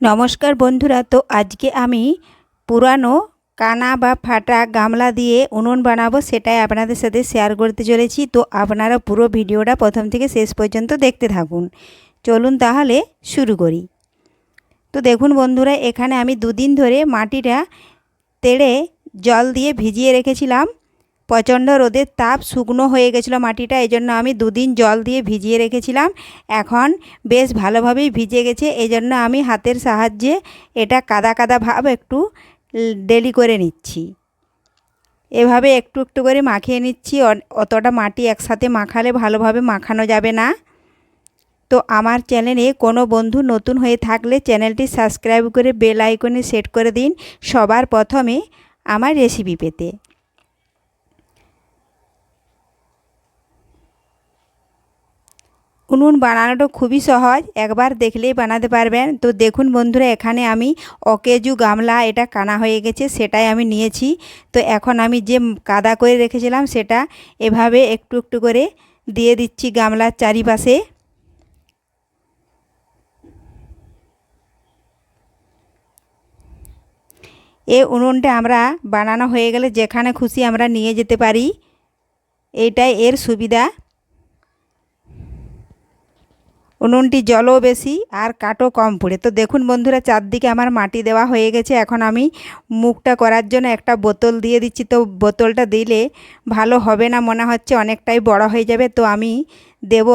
নমস্কার বন্ধুরা, তো আজকে আমি পুরানো কানা বা ফাটা গামলা দিয়ে উনুন বানাবো, সেটাই আপনাদের সাথে শেয়ার করতে চলেছি। তো আপনারা পুরো ভিডিওটা প্রথম থেকে শেষ পর্যন্ত দেখতে থাকুন। চলুন তাহলে শুরু করি। তো দেখুন বন্ধুরা, এখানে আমি দুদিন ধরে মাটিটা তেড়ে জল দিয়ে ভিজিয়ে রেখেছিলাম। প্রচণ্ড রোদের তাপ শুকনো হয়ে গেছিল মাটিটা এই জন্য আমি দুদিন জল দিয়ে ভিজিয়ে রেখেছিলাম। এখন বেশ ভালোভাবেই ভিজে গেছে এই জন্য আমি হাতের সাহায্যে এটা কাদা কাদা ভাব একটু ডেলি করে নিচ্ছি। এভাবে একটু একটু করে মাখিয়ে নিচ্ছি অতটা মাটি একসাথে মাখালে ভালোভাবে মাখানো যাবে না। তো আমার চ্যানেলে কোনো বন্ধু নতুন হয়ে থাকলে চ্যানেলটি সাবস্ক্রাইব করে বেল আইকনে সেট করে দিন, সবার প্রথমে আমার রেসিপি পেতে। উনুন বানানোটা খুবই সহজ, একবার দেখলেই বানাতে পারবেন। তো দেখুন বন্ধুরা, এখানে আমি অকেজু গামলা, এটা কানা হয়ে গেছে, সেটাই আমি নিয়েছি। তো এখন আমি যে কাদা করে রেখেছিলাম, সেটা এভাবে একটু একটু করে দিয়ে দিচ্ছি গামলার চারিপাশে। এ উনুনটা আমরা বানানো হয়ে গেলে যেখানে খুশি আমরা নিয়ে যেতে পারি। এইটাই এর সুবিধা। উনুনটি জলও বেশি আর কাঠও কম পড়ে। তো দেখুন বন্ধুরা, চারদিকে আমার মাটি দেওয়া হয়ে গেছে। এখন আমি মুখটা করার জন্য একটা বোতল দিয়ে দিচ্ছি। তো বোতলটা দিলে ভালো হবে না, মনে হচ্ছে অনেকটাই বড় হয়ে যাবে। তো আমি দেব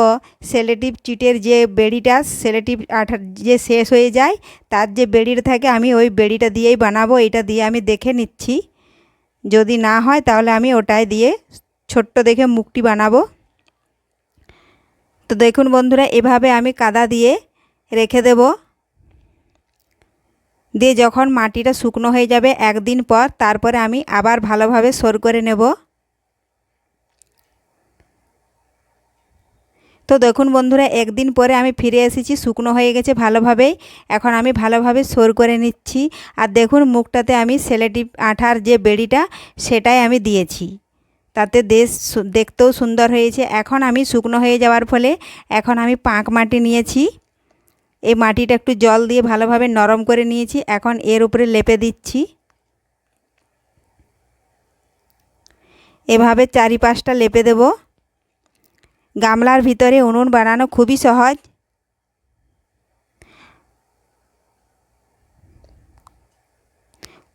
সেলেটিভ চিটের যে বেড়িটা, সেলেটিভ আঠা যে শেষ হয়ে যায়, তার যে বেড়িটা থাকে, আমি ওই বেড়িটা দিয়েই বানাবো। এটা দিয়ে আমি দেখে নিচ্ছি। যদি না হয়, তাহলে আমি ওটাই দিয়ে ছোট্ট দেখে মুখটি বানাবো। তো দেখুন বন্ধুরা, এভাবে আমি কাদা দিয়ে রেখে দেব। দিয়ে যখন মাটিটা শুকনো হয়ে যাবে একদিন পর, তারপরে আমি আবার ভালোভাবে সর করে নেব। তো দেখুন বন্ধুরা, একদিন পরে আমি ফিরে এসেছি, শুকনো হয়ে গেছে ভালোভাবেই। এখন আমি ভালোভাবে সর করে নিচ্ছি। আর দেখুন, মুখটাতে আমি সেলেটি আঠার যে বেড়িটা, সেটাই আমি দিয়েছি। তাতে দেশ দেখতেও সুন্দর হয়েছে। এখন আমি শুকনো হয়ে যাওয়ার ফলে এখন আমি পাঁক মাটি নিয়েছি। এই মাটিটা একটু জল দিয়ে ভালোভাবে নরম করে নিয়েছি। এখন এর উপরে লেপে দিচ্ছি। এভাবে চারিপাশটা লেপে দেব। গামলার ভিতরে উনুন বানানো খুবই সহজ।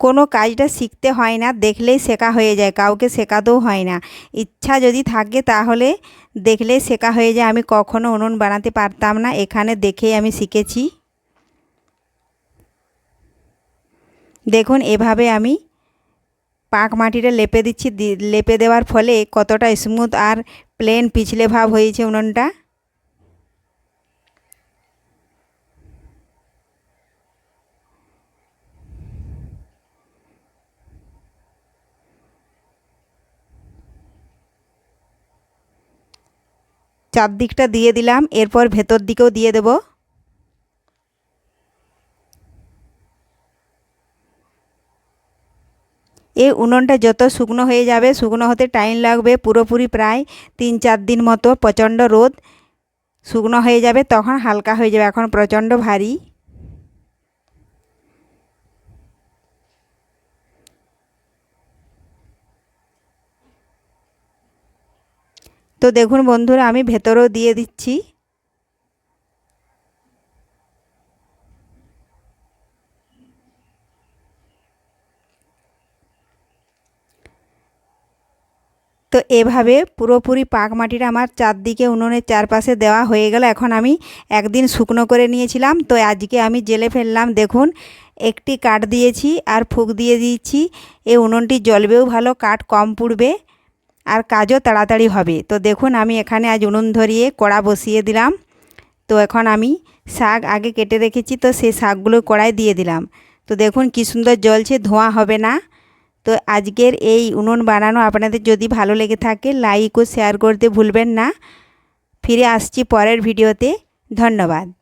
কোনো কাজটা শিখতে হয় না, দেখলেই শেখা হয়ে যায়, কাউকে শেখাতেও হয় না। ইচ্ছা যদি থাকে তাহলে দেখলেই শেখা হয়ে যায়। আমি কখনো উনুন বানাতে পারতাম না, এখানে দেখেই আমি শিখেছি। দেখুন, এভাবে আমি পাক মাটিটা লেপে দিচ্ছি লেপে দেওয়ার ফলে কতটা স্মুথ আর প্লেন পিছলে ভাব হয়েছে উনুনটা। চারদিকটা দিয়ে দিলাম, এরপর ভেতর দিকেও দিয়ে দেব। এই উনুনটা যত শুকনো হয়ে যাবে, শুকনো হতে টাইম লাগবে পুরোপুরি প্রায় তিন চার দিন মতো, প্রচণ্ড রোদ। শুকনো হয়ে যাবে, তখন হালকা হয়ে যাবে, এখন প্রচণ্ড ভারী। তো দেখুন বন্ধুরা, আমি ভেতরেও দিয়ে দিচ্ছি। তো এভাবে পুরোপুরি পাক মাটিটা আমার চারদিকে উনুনের চারপাশে দেওয়া হয়ে গেল। এখন আমি একদিন শুকনো করে নিয়েছিলাম। তো আজকে আমি জেলে ফেললাম। দেখুন, একটি কাঠ দিয়েছি আর ফুক দিয়ে দিয়েছি। এই উনুনটি জ্বলবেও ভালো, কাঠ কম পুড়বে। আর কাজও তাড়াতাড়ি হবে। তো দেখুন, আমি এখানে আজ উনুন ধরিয়ে কড়া বসিয়ে দিলাম। তো এখন আমি শাক আগে কেটে রেখেছি, তো সেই শাকগুলো কড়াই দিয়ে দিলাম। তো দেখুন, কী সুন্দর জ্বলছে, ধোঁয়া হবে না। তো আজকের এই উনুন বানানো আপনাদের যদি ভালো লেগে থাকে, লাইক ও শেয়ার করতে ভুলবেন না। ফিরে আসছি পরের ভিডিওতে। ধন্যবাদ।